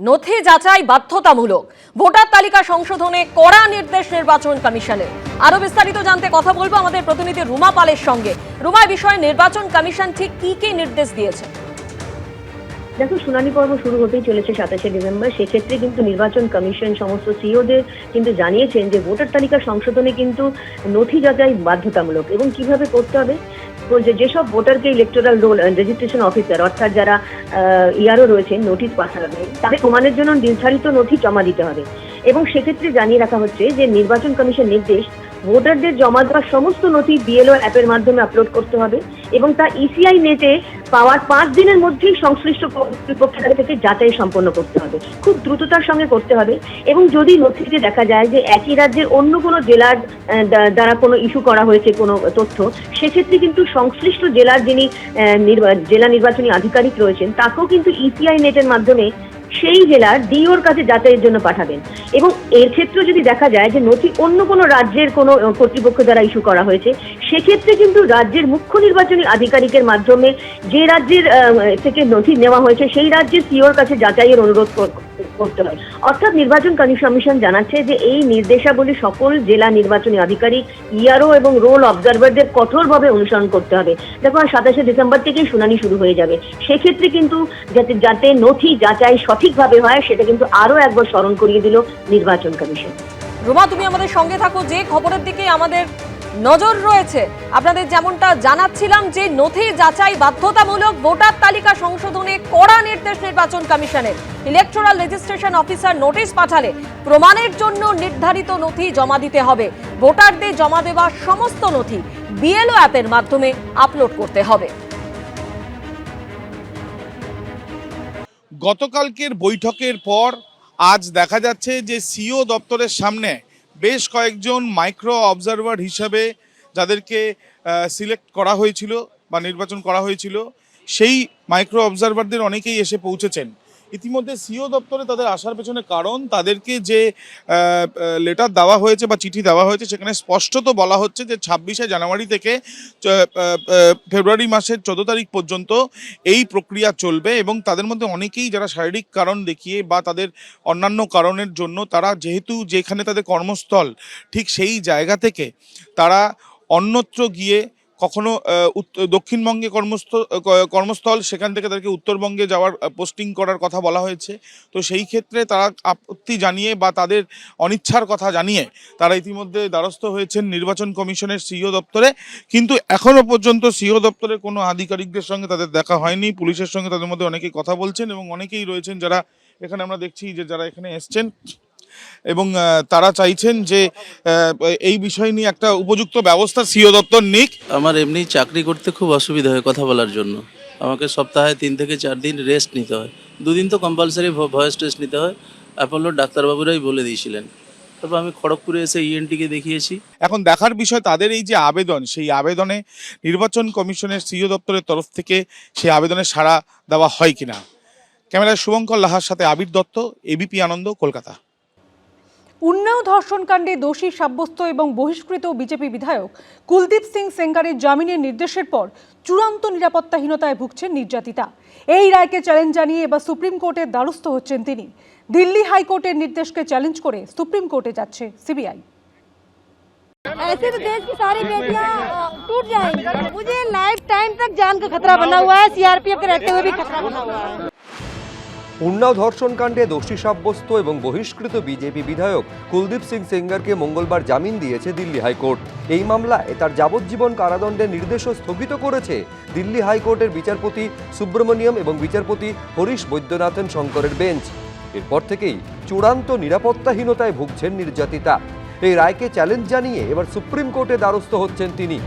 নথি যাচাই বাধ্যতামূলক। ভোটার তালিকা সংশোধনে কড়া নির্দেশ নির্বাচন কমিশনের। আরও বিস্তারিত জানতে কথা বলব আমাদের প্রতিনিধি রুমা পালের সঙ্গে। রুমা বিষয়ে নির্বাচন কমিশন ঠিক কি কি নির্দেশ দিয়েছে? দেখো, শুনানি পর্ব শুরু হতেই চলেছে সাতাশে ডিসেম্বর। সেক্ষেত্রে কিন্তু নির্বাচন কমিশন, সমস্ত সিওদের কিন্তু জানিয়েছেন যে ভোটার তালিকা সংশোধনে কিন্তু নথি যাচাই বাধ্যতামূলক এবং কীভাবে করতে হবে? যে- যেসব ভোটারকে ইলেকটোরাল রোল রেজিস্ট্রেশন অফিসার অর্থাৎ যারা ইয়ারও রয়েছেন নোটিশ পাঠাবে তাদের প্রমাণের জন্য নির্ধারিত নথি জমা দিতে হবে। এবং সেক্ষেত্রে জানিয়ে রাখা হচ্ছে যে নির্বাচন কমিশন নির্দেশ ভোটারদের জমা দেওয়া সমস্ত নথি বিএলও অ্যাপের মাধ্যমে আপলোড করতে হবে এবং তা ইসিআই নেটে পাওয়ার পাঁচ দিনের মধ্যেই সংশ্লিষ্ট কর্তৃপক্ষের থেকে যাচাই সম্পন্ন করতে হবে। খুব দ্রুততার সঙ্গে করতে হবে এবং যদি নথিতে দেখা যায় যে একই রাজ্যের অন্য কোনো জেলার দ্বারা কোনো ইস্যু করা হয়েছে কোনো তথ্য, সেক্ষেত্রে কিন্তু সংশ্লিষ্ট জেলার যিনি জেলা নির্বাচনী আধিকারিক রয়েছেন, তাকেও কিন্তু ইসিআই নেটের মাধ্যমে সেই জেলার ডিওর কাছে যাচাইয়ের জন্য পাঠাবেন। এবং এর ক্ষেত্রে যদি দেখা যায় যে নথি অন্য কোনো রাজ্যের কোনো কর্তৃপক্ষ দ্বারা ইস্যু করা হয়েছে, সেক্ষেত্রে কিন্তু রাজ্যের মুখ্য নির্বাচনী আধিকারিকের মাধ্যমে যে রাজ্যের থেকে নথি নেওয়া হয়েছে, সেই রাজ্যের সিওর কাছে যাচাইয়ের অনুরোধ অর্থাৎ নির্বাচন কমিশন জানাচ্ছে যে এই নির্দেশাবলী সকল জেলা নির্বাচনী আধিকারিক ইআরও এবং রোল অবজারভারদের কঠোরভাবে অনুসরণ করতে হবে। দেখো সাতাশে ডিসেম্বর থেকেই শুনানি শুরু হয়ে যাবে। সেক্ষেত্রে কিন্তু যাতে যাতে নথি যাচাই সঠিকভাবে হয়, সেটা কিন্তু আরও একবার স্মরণ করিয়ে দিল নির্বাচন কমিশন। রুমা, তুমি আমাদের সঙ্গে থাকো। যে খবরের দিকে আমাদের নজর রয়েছে। আপনাদের যেমনটা জানাচ্ছিলাম যে নথি যাচাই বাধ্যতামূলক ভোটার তালিকা সংশোধনে কড়া নির্দেশ নির্বাচন কমিশনের। ইলেকট্রাল রেজিস্ট্রেশন অফিসার নোটিশ পাঠালে প্রমাণের জন্য নির্ধারিত নথি জমা দিতে হবে। ভোটারদের জমা দেওয়া সমস্ত নথি বিএলও অ্যাপের মাধ্যমে আপলোড করতে হবে। গতকালকের বৈঠকের পর আজ দেখা যাচ্ছে যে সিও দপ্তরের সামনে বেশ কয়েকজন মাইক্রো অবজারভার হিসাবে যাদেরকে সিলেক্ট করা হয়েছিল বা নির্বাচন করা হয়েছিল, সেই মাইক্রো অবজারভারদের অনেকেই এসে পৌঁছেছেন। ইতিমধ্যে সিও দপ্তরে তাদের আসার পেছনে কারণ, তাদেরকে যে লেটার দেওয়া হয়েছে বা চিঠি দেওয়া হয়েছে, সেখানে স্পষ্টত বলা হচ্ছে যে ছাব্বিশে জানুয়ারি থেকে ফেব্রুয়ারি মাসের চোদ্দ তারিখ পর্যন্ত এই প্রক্রিয়া চলবে এবং তাদের মধ্যে অনেকেই যারা শারীরিক কারণ দেখিয়ে বা তাদের অন্যান্য কারণের জন্য তারা যেহেতু যেখানে তাদের কর্মস্থল ঠিক সেই জায়গা থেকে, তারা অন্যত্র গিয়ে কখনো দক্ষিণবঙ্গে কর্মস্থ কর্মস্থল, সেখান থেকে তাদেরকে উত্তরবঙ্গে যাওয়ার পোস্টিং করার কথা বলা হয়েছে। তো সেই ক্ষেত্রে তারা আপত্তি জানিয়ে বা তাদের অনিচ্ছার কথা জানিয়ে তারা ইতিমধ্যে দ্বারস্থ হয়েছেন নির্বাচন কমিশনের সিও দপ্তরে। কিন্তু এখনও পর্যন্ত সিও দপ্তরের কোনো আধিকারিকদের সঙ্গে তাদের দেখা হয়নি। পুলিশের সঙ্গে তাদের মধ্যে অনেকেই কথা বলছেন এবং অনেকেই রয়েছেন যারা এখানে আমরা দেখছি যে যারা এখানে এসছেন। এবং তারা চাইছেন যে এই বিষয় নিয়ে একটা উপযুক্ত ব্যবস্থা সিও দপ্তর নিক। আমার এমনি চাকরি করতে খুব অসুবিধা হয় কথা বলার জন্য। আমাকে সপ্তাহে তিন থেকে চার দিন রেস্ট নিতে হয়। দুদিন তো কম্পালসারি ভয়েস টেস্ট নিতে হয়। অ্যাপোলোর ডাক্তারবাবুরাই বলে দিয়েছিলেন। তারপর আমি খড়গপুরে এসে E ইএনটিকে দেখিয়েছি। এখন দেখার বিষয় তাদের এই যে আবেদন সেই আবেদনে নির্বাচন কমিশনের সিও দপ্তরের তরফ থেকে সেই আবেদনে সাড়া দেওয়া হয় কিনা? ক্যামেরায় শুভঙ্কর লাহার সাথে আবির দত্ত এবিপি আনন্দ কলকাতা। উন্নাও ধর্ষণকাণ্ডে দোষী সাব্যস্ত এবং বহিষ্কৃত বিজেপি বিধায়ক কুলদীপ সিং সেঙ্গারের জামিনের নির্দেশের পর চূড়ান্ত নিরাপত্তাহীনতায় ভুগছেন নির্যাতিতা এই রায়কে চ্যালেঞ্জ জানিয়ে এবার সুপ্রিম কোর্টের দ্বারস্থ হচ্ছেন তিনি দিল্লি হাইকোর্টের নির্দেশকে চ্যালেঞ্জ করে সুপ্রিম কোর্টে যাচ্ছে সিবিআই ऐसे तो देश की सारी बेटियां अ, टूट जाएंगी मुझे लाइफ टाइम तक जान का खतरा बना हुआ है सीआरपीएफ के रहते हुए भी खतरा बना हुआ है উন্নাও ধর্ষণকাণ্ডে দোষী সাব্যস্ত এবং বহিষ্কৃত বিজেপি বিধায়ক কুলদীপ সিং সেঙ্গারকে মঙ্গলবার জামিন দিয়েছে দিল্লি হাইকোর্ট। এই মামলায় তার যাবজ্জীবন কারাদণ্ডের নির্দেশও স্থগিত করেছে দিল্লি হাইকোর্টের বিচারপতি সুব্রমণিয়ম এবং বিচারপতি হরিশ বৈদ্যনাথন শঙ্করের বেঞ্চ। এরপর থেকেই চূড়ান্ত নিরাপত্তাহীনতায় ভুগছেন নির্যাতিতা। এই রায়কে চ্যালেঞ্জ জানিয়ে এবার সুপ্রিম কোর্টে দ্বারস্থ হচ্ছেন তিনি।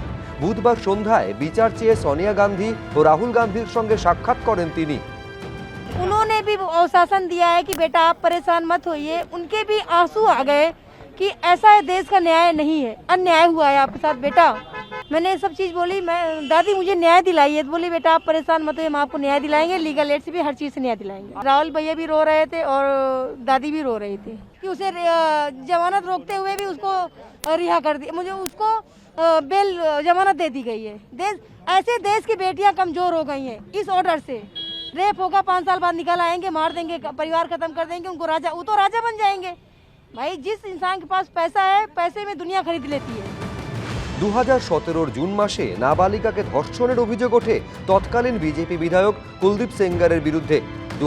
বুধবার সন্ধ্যায় বিচার চেয়ে সোনিয়া গান্ধী ও রাহুল গান্ধীর সঙ্গে সাক্ষাৎ করেন তিনি। उन्होंने भी वो शासन दिया है कि बेटा आप परेशान मत होइए। उनके भी आँसू आ गए कि ऐसा है, देश का न्याय नहीं है। अन्याय हुआ है आपके साथ, बेटा। मैंने ये सब चीज़ बोली, मैं, दादी मुझे न्याय दिलाइए। तो बोली, बेटा, आप परेशान मत होइए, हम आपको न्याय दिलाएँगे। लीगल एड से भी हर चीज़ से न्याय दिलाएँगे। राहुल भैया भी रो रहे थे और दादी भी रो रही थी। कि उसे जमानत रोकते हुए भी उसको रिहा कर दिया। मुझे उसको बेल जमानत दे दी गई है। देश, ऐसे देश की बेटियाँ कमज़ोर हो गई हैं, इस ऑर्डर से। रेप होगा पाँच साल बाद निकल आएंगे मार देंगे परिवार खत्म कर देंगे उनको राजा वो तो राजा बन जाएंगे भाई जिस इंसान के पास पैसा है पैसे में दुनिया खरीद लेती है দু হাজার সতেরোর জুন মাসে নাবালিকাকে ধর্ষণের অভিযোগ ওঠে তৎকালীন বিজেপি বিধায়ক কুলদীপ সেঙ্গারের বিরুদ্ধে দু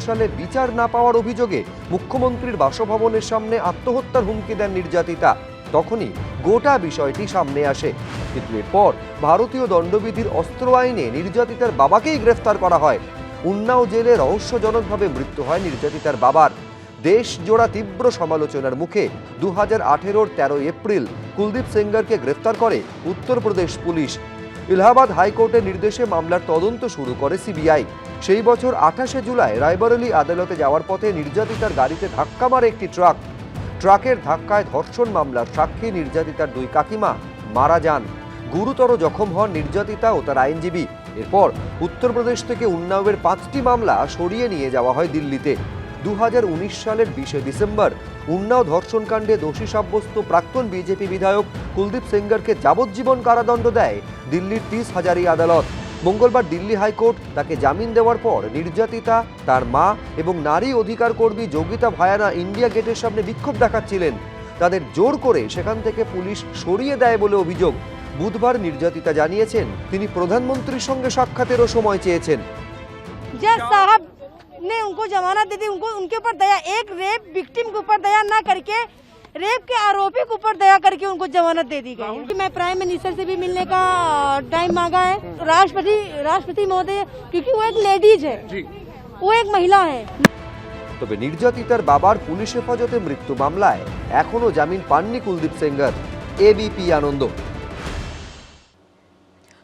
সালে বিচার না পাওয়ার অভিযোগে মুখ্যমন্ত্রীর বাসভবনের সামনে আত্মহত্যার হুমকি দেন নির্যাতিতা তখনই গোটা বিষয়টি সামনে আসে। কিন্তু এরপর ভারতীয় দণ্ডবিধির অস্ত্র আইনে নির্যাতিতার বাবাকেই গ্রেফতার করা হয়। উন্নাও জেলে রহস্যজনকভাবে মৃত্যু হয় নির্যাতিতার বাবার। দেশ জোড়া তীব্র সমালোচনার মুখে দু হাজার আঠেরোর তেরোই এপ্রিল কুলদীপ সেঙ্গারকে গ্রেফতার করে উত্তরপ্রদেশ পুলিশ। ইলাহাবাদ হাইকোর্টের নির্দেশে মামলার তদন্ত শুরু করে সিবিআই। সেই বছর আঠাশে জুলাই রায়বরেলি আদালতে যাওয়ার পথে নির্যাতিতার গাড়িতে ধাক্কা মারে একটি ট্রাক। ট্রাকের ধাক্কায় ধর্ষণ মামলার সাক্ষী নির্যাতিতার দুই কাকিমা মারা যান। গুরুতর জখম হন নির্যাতিতা ও তার আইনজীবী। এরপর উত্তরপ্রদেশ থেকে উন্নাওয়ের পাঁচটি মামলা সরিয়ে নিয়ে যাওয়া হয় দিল্লিতে। দু হাজার উনিশ সালের বিশে ডিসেম্বর উন্নাও ধর্ষণকাণ্ডে দোষী সাব্যস্ত প্রাক্তন বিজেপি বিধায়ক কুলদীপ সেঙ্গারকে যাবজ্জীবন কারাদণ্ড দেয় দিল্লির তিস হাজারি আদালত। মঙ্গলবার দিল্লি হাইকোর্ট তাকে জামিন দেওয়ার পর নির্যাতিতা তার মা এবং নারী অধিকার কর্মী যোগিতা ভায়ানা ইন্ডিয়া গেটের সামনে বিক্ষোভ দেখাচ্ছিলেন তাদের জোর করে সেখান থেকে পুলিশ সরিয়ে দেয় বলে অভিযোগ বুধবার নির্যাতিতা জানিয়েছেন তিনি প্রধানমন্ত্রীর সঙ্গে সাক্ষাতেরও সময় চেয়েছেন जज साहब ने उनको जमानत दे दी उनको उनके ऊपर दया एक रेप विक्टिम के ऊपर दया ना करके रेप के आरोपी के ऊपर दया करके उनको जमानत दे दी गई मैं प्राइम मिनिस्टर से भी मिलने का टाइम मांगा है राष्ट्रपति राष्ट्रपति महोदय क्योंकि वो एक लेडीज है वो एक महिला है তবে নির্যাতিতার বাবার পুলিশ হেফাজতে মৃত্যু মামলায় এখনও জামিন পাননি কুলদীপ সেঙ্গার এবিপি আনন্দ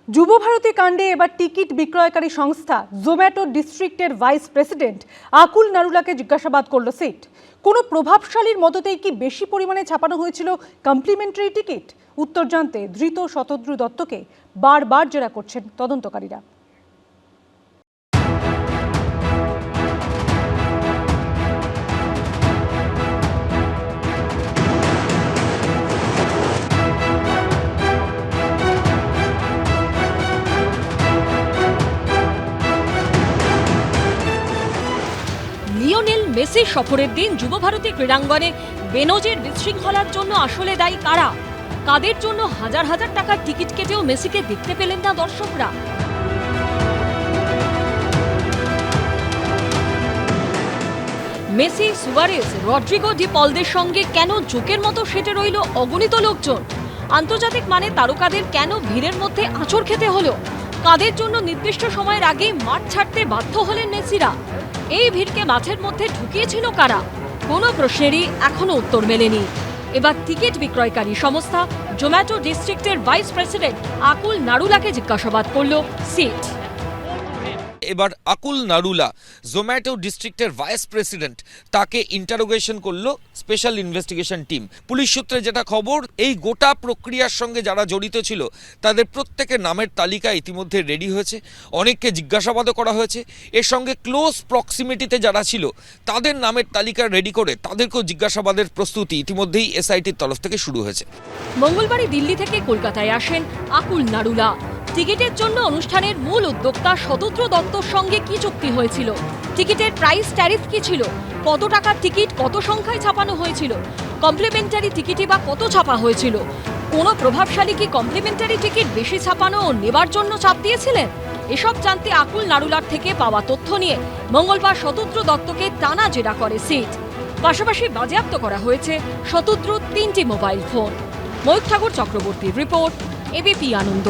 যুবভারতী কাণ্ডে এবার টিকিট বিক্রয়কারী সংস্থা জোম্যাটো ডিস্ট্রিক্টের ভাইস প্রেসিডেন্ট আকুল নারুলাকে জিজ্ঞাসাবাদ করল সিট কোনো প্রভাবশালীর মততেই কি বেশি পরিমাণে ছাপানো হয়েছিল কমপ্লিমেন্টারি টিকিট? উত্তর জানতে ধৃত শতদ্রু দত্তকে বারবার জেরা করছেন তদন্তকারীরা। মেসি সফরের দিন যুবভারতী ক্রীড়াঙ্গনে বেনজির বিশৃঙ্খলার জন্য আসলে দায়ী কারা? কাদের জন্য হাজার হাজার টাকার টিকিট কেটেও মেসিকে দেখতে পেলেন না দর্শকরা? মেসি সুয়ারেস রড্রিগো, ডি পলদের সঙ্গে কেন জোকের মতো সেটে রইল অগণিত লোকজন? আন্তর্জাতিক মানে তারকাদের কেন ভিড়ের মধ্যে আঁচড় খেতে হলো? কাদের জন্য নির্দিষ্ট সময়ের আগে মাঠ ছাড়তে বাধ্য হলেন মেসিরা? এই ভিড়কে মাঠের মধ্যে ঢুকিয়েছিল কারা? কোনো প্রশ্নেরই এখনও উত্তর মেলেনি। এবার টিকিট বিক্রয়কারী সংস্থা জোম্যাটো ডিস্ট্রিক্টের ভাইস প্রেসিডেন্ট আকুল নারুলাকে জিজ্ঞাসাবাদ করল সিট। এবার আকুল নারুলা, জোম্যাটো ডিস্ট্রিক্টের ভাইস প্রেসিডেন্ট, তাকে ইন্টারোগেশন করল স্পেশাল ইনভেস্টিগেশন টিম পুলিশ সূত্রে যেটা খবর, এই গোটা প্রক্রিয়ার সঙ্গে যারা জড়িত ছিল, তাদের প্রত্যেকের নামের তালিকা ইতিমধ্যে রেডি হয়েছে। অনেককে জিজ্ঞাসাবাদও করা হয়েছে। এর সঙ্গে ক্লোজ প্রক্সিমিটিতে যারা ছিল, তাদের নামের তালিকা রেডি করে তাদেরকেও জিজ্ঞাসাবাদের প্রস্তুতি ইতিমধ্যেই এসআইটির তরফ থেকে শুরু হয়েছে। মঙ্গলবারই দিল্লি থেকে কলকাতায় আসেন আকুল নারুলা। টিকিটের জন্য অনুষ্ঠানের মূল উদ্যোক্তা শতদ্র দত্তর সঙ্গে কি চুক্তি হয়েছিল? টিকিটের প্রাইস ট্যারিফ কি ছিল? কত টাকার টিকিট, কত সংখ্যায় ছাপানো হয়েছিল? কমপ্লিমেন্টারি টিকিটই বা কত ছাপা হয়েছিল? কোনো প্রভাবশালী কি কমপ্লিমেন্টারি টিকিট বেশি ছাপানো ও নেবার জন্য চাপ দিয়েছিলেন? এসব জানতে আকুল নারুলার থেকে পাওয়া তথ্য নিয়ে মঙ্গলবার শতদ্র দত্তকে টানা জেরা করে সিট। পাশাপাশি বাজেয়াপ্ত করা হয়েছে শতদ্র তিনটি মোবাইল ফোন। ময়ূর ঠাকুর চক্রবর্তীর report, ABP Ananda.